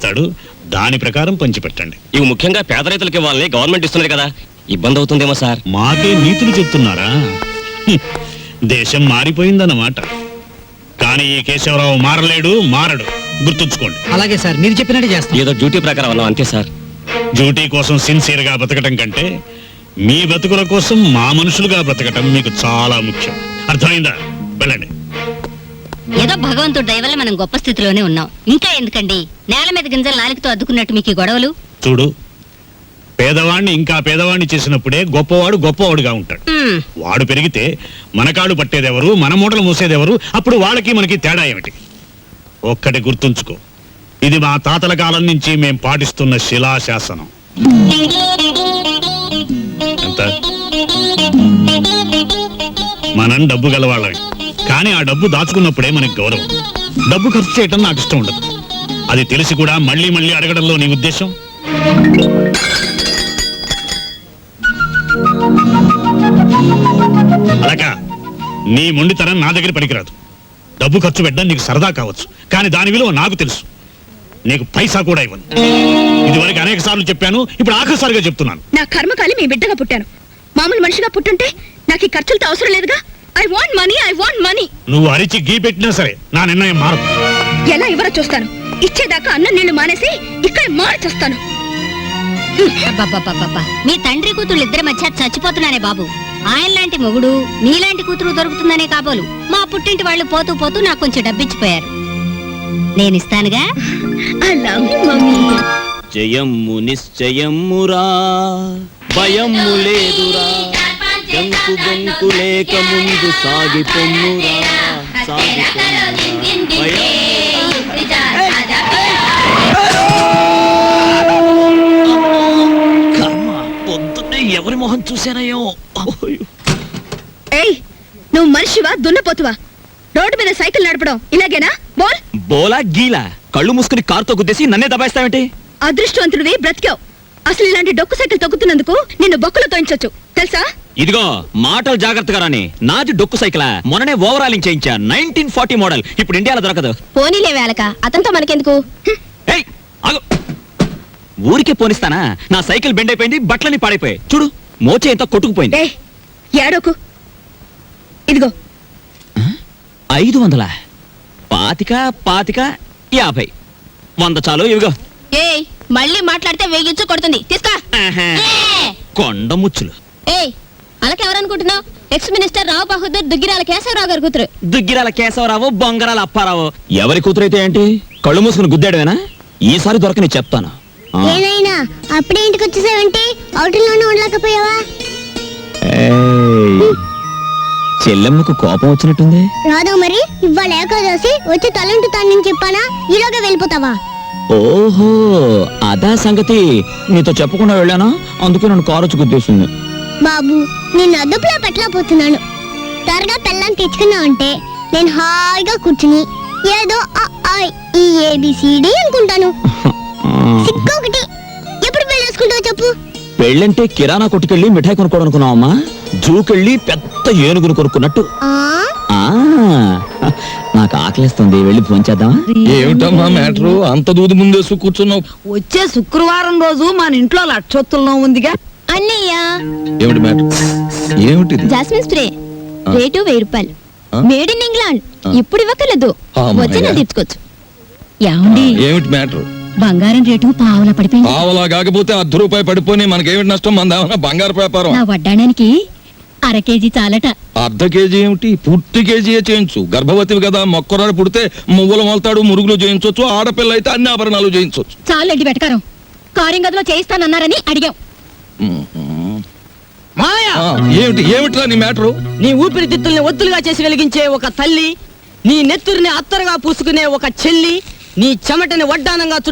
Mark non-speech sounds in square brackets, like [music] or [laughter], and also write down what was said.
ఇస్తాడు దాని ప్రకారం పంచిపెట్టండి. ఇవి ముఖ్యంగా పేద రైతులకి ఇవ్వాలని గవర్నమెంట్ ఇస్తున్నది కదా. ఇబ్బంది అవుతుందేమో సార్. మాకే నీతులు చెప్తున్నారా? హ్మ్. దేశం మారిపోయిందన్నమాట. కానీ ఈ కేశవరావు మారలేడు మారడు. గుర్తుంచుకోండి. అలాగే సార్ మీరు చెప్పినట్టు చేస్తాం. ఏదో డ్యూటీ ప్రకారం అన్నాం అంతే సార్. డ్యూటీ కోసం సిన్సియర్గా బతకటం కంటే మీ బతుకుల కోసం మా మనుషులుగా బ్రతకటం మీకు చాలా ముఖ్యం. అర్థమైందా? వెళ్ళండి. ఏదో భగవంతుడు దయ వల్ల మనం గొప్ప స్థితిలోనే ఉన్నాం. ఇంకా ఎందుకండి? నేల మీద గింజలు నాలుగుతో అద్దుకున్నట్టు మీకు ఈ గొడవలు? చూడు పేదవాణ్ణి ఇంకా పేదవాణ్ణి చేసినప్పుడే గొప్పవాడు గొప్పవాడుగా ఉంటాడు. మ్మ్. వాడు పెరిగితే మన కాళ్ళు పట్టేదెవరు మన మూటలు మూసేదెవరు అప్పుడు వాళ్ళకి మనకి తేడా ఏమిటి? ఒక్కటి గుర్తుంచుకో ఇది మా తాతల కాలం నుంచి మేం పాటిస్తున్న శిలాశాసనం. ఎంత? మనం డబ్బు గలవాళ్ళమే కానీ ఆ డబ్బు దాచుకున్నప్పుడే మనకి గౌరవం. డబ్బు ఖర్చు చేయటం నాకు ఇష్టం ఉండదు. అది తెలిసి కూడా మళ్ళీ మళ్ళీ అడగడంలో నీ ఉద్దేశం? అలాగా నీ మొండితనం నా దగ్గర పనికిరాదు. డబ్బు ఖర్చు పెట్టడం నీకు సరదా కావచ్చు కానీ దాని విలువ నాకు తెలుసు. నీకు పైసా కూడా ఇవ్వను. ఇదివరకు అనేక సార్లు చెప్పాను ఇప్పుడు ఆఖరిసారిగా చెప్తున్నాను. నా కర్మకాలి మీ బిడ్డగా పుట్టాను. మామూలు మనిషిగా పుట్టుంటే నాకు ఈ ఖర్చులతో అవసరం లేదుగా? I want money I want money నువ్వు అరిచి గీ పెట్టినా సరే నా నిర్ణయం మారదు. ఎలా ఇవ్వరో చూస్తాను ఇచ్చేదాకా అన్నం నీళ్ళు మానేసి ఇక్కడ మార్చేస్తాను. అబ్బబ్బబ్బబ్బబ్బా. మీ తండ్రి కూతురు ఇద్దరి మధ్య చచ్చిపోతున్నానే బాబు. ఆయన లాంటి మొగుడు నీలాంటి కూతురు దొరుకుతుందనే కాబోలు. మా పుట్టింటి వాళ్ళు పోతూ పోతూ నాకు కొంచెం డబ్బిచ్చిపోయారు. నేనిస్తానుగా ఐ లవ్ యు మమ్మీ. జయమ్ము నిశ్చయమ్మురా భయమ్ము లేదురా. గంకు గంకు లేక ముందు సాగి పొమ్మురా సాగి పొమ్మురా భయం చూశానయ్యో ఏయ్ నువ్వు మనిషివా దున్నపోతువా? రోడ్డు మీద సైకిల్ నడపడం ఇలాగేనా? బోల్. బోలా గీలా. కళ్ళు మూసుకుని కారుతో గుద్దేసి నన్నే దబాయిస్తావేంటి? అదృష్టవంతుడివి బ్రతికావు. అసలు ఇలాంటి డొక్కు సైకిల్ తొక్కుతున్నందుకు నిన్ను బొక్కలు తోయించొచ్చు. తెలుసా? ఇదిగో మాటలు జాగ్రత్తగా రాని నాది డొక్కు సైకిల్ మొన్ననే ఓవరాలింగ్ చేయించా. Nineteen forty model. ఇప్పుడు ఇండియాలో దొరకదు. పోనీలే వేళక అతనితో మనకెందుకు? ఏయ్ ఆగు. ఊరికే పోనిస్తానా? నా సైకిల్ బెండ్ అయిపోయింది బట్టలని పాడైపోయాయి. చూడు. మోచే ఎంత కొట్టుకుపోయింది ఏడోకు. ఇదిగో. ఐదు వందల? పాతిక పాతిక యాభై. వంద చాలు ఇవిగో. ఏయ్ మళ్ళీ మాట్లాడితే వేగించు కొడుతుంది. తీసుకో! కొండ ముచ్చులు. ఏయ్ అలాకెవరనుకుంటున్నావు? ఎక్స్ మినిస్టర్ రావు బహదూర్ దుగ్గిరాల కేశవరావు గారి కూతురు. దుగ్గిరాల కేశవరావు బొంగరాల అప్పారావు. ఎవరి కూతురైతే ఏంటి? కళ్ళు మూసుకుని గుద్దాడమేనా ఈసారి దొరకని చెప్తాను. ఏనాయనా అప్పుడే ఇంటికి వచ్చేసావంటే ఉండలేకపోయావా? చెల్లెమ్మకు కోపం వచ్చినట్టుంది? రాదు మరి ఇవాళ ఏకాదశి వచ్చి తలంటుతానని చెప్పానా? ఈలోగా వెళ్ళిపోతావా? ఓహో అదా సంగతి. నీతో చెప్పకుండా వెళ్ళానా? అందుకే నన్ను కారు వచ్చి గుద్దేసింది. బాబు నిన్ను అదుపులో పెట్టలేకపోతున్నాను. త్వరగా పెళ్ళాన్ని తెచ్చుకున్నావు అంటే నేను హాయిగా కూర్చుని ఏదో ఈ ఏబిసిడి అనుకుంటాను. [laughs] ఆ, సిక్కొకటి ఎప్పుడు పెళ్ళేసుకుంటావు చెప్పు. పెళ్ళంటే కిరాణా కొట్టుకెళ్ళి మిఠాయి కొనుక్కోవడం అనుకున్నావమ్మా జూకెళ్ళి పెద్ద ఏనుగును కొనుక్కున్నట్టు. ఆ? ఆ నాకు ఆకలిస్తుంది. వెళ్ళి ఏమిటమ్మా మ్యాటరు? అంత దూది ముందేసు కూర్చున్నావు. వచ్చే శుక్రవారం రోజు మన ఇంట్లో లక్షొత్తుల్లో ఉందిగా. అన్నయ్య. ఏమిటి మ్యాటర్? ఏమిటిది? Jasmine spray. రేటు వెయ్యి రూపాయలు. ఆ? Made in England. ఇప్పుడు ఇవ్వకలేదు. వచ్చిన తీర్చుకోవచ్చు. ఏమిటి మ్యాటర్? బంగారం రేటు పావుల పడిపోయింది. పావలా కాకపోతే అర్ధ రూపాయి పడిపోయి మనకేమిటి నష్టం? మన బంగారు వ్యాపారం. నా వడ్డాడానికి అర కేజీ చాలట. అర్ధ కేజీ ఏమిటి? పూర్తి కేజీయే చేయించు. గర్భవతివి కదా మొక్కరాడు పుడితే మువ్వలు మొలతాడు మురుగులు చేయించవచ్చు ఆడపిల్ల అయితే అన్ని ఆభరణాలు చేయించవచ్చు చాలండి వెటకారం. కారింగ్ గదిలో చేయిస్తానన్నారని అడిగాం. మాయా! ఏమిటి? ఏమిట్రా నీ మ్యాటరు? నీ ఊపిరితిత్తుల్ని ఒత్తులుగా చేసి వెలిగించే ఒక తల్లి నీ నెత్తురిని అత్తరుగా పూసుకునే ఒక చెల్లి నీ చెమటని వడ్డానంగా చుట్టూ